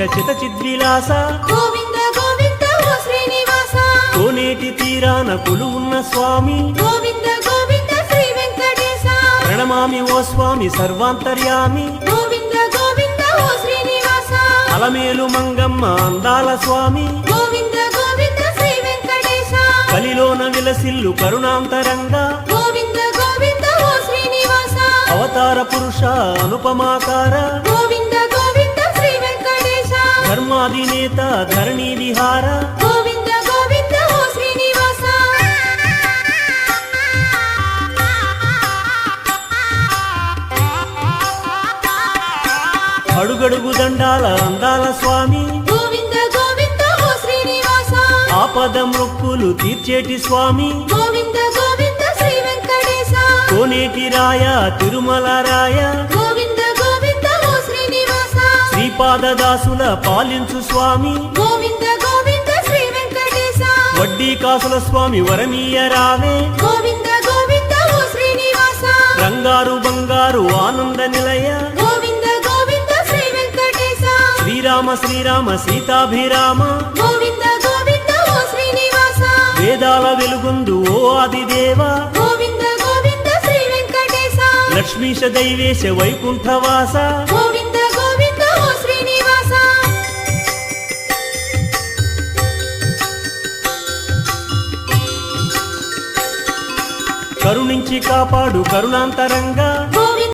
చిత చిద్విలాస గోవింద గోవింద ఓ శ్రీనివాస. కోనేటి తీరాన కొలువున్న స్వామి. గోవింద గోవింద శ్రీ వెంకటేశ. ప్రణమామి ఓ స్వామి సర్వాంతర్యామి. గోవింద గోవింద ఓ శ్రీనివాస. అలమేలు మంగమ్మ అందాల స్వామి. గోవింద గోవింద శ్రీ వెంకటేశ. కలిలోన విలసిల్లు కరుణాంతరంగా. గోవింద గోవింద ఓ శ్రీనివాస. అవతార పురుష అనుపమాకార. గోవింద ధర్మాధినేత ధరణి విహార గోవింద గోవింద ఓ శ్రీనివాస అడుగడుగు దండాల అందాల స్వామి గోవింద గోవింద ఓ శ్రీనివాస ఆపద మొక్కులు తీర్చేటి స్వామి గోవింద గోవింద శ్రీ వెంకటేశ కోనేటి రాయ తిరుమల రాయ గోవింద శ్రీపాదదాసుల పాలించు స్వామి. గోవింద గోవింద శ్రీ వెంకటేశ. వడ్డీ కాసుల స్వామి వరమీయ రావే. గోవింద గోవింద ఓ శ్రీనివాస. రంగారు బంగారు ఆనంద నిలయ. గోవింద గోవింద శ్రీ వెంకటేశ. శ్రీరామ శ్రీరామ సీతాభిరామ. గోవింద గోవింద ఓ శ్రీనివాస. వేదాల వెలుగొందు ఓ ఆదిదేవ. గోవింద గోవింద శ్రీ వెంకటేశ. లక్ష్మీశ దైవేశ వైకుంఠవాస. గోవింద కరుణించి కాపాడు కరుణాంతరంగా.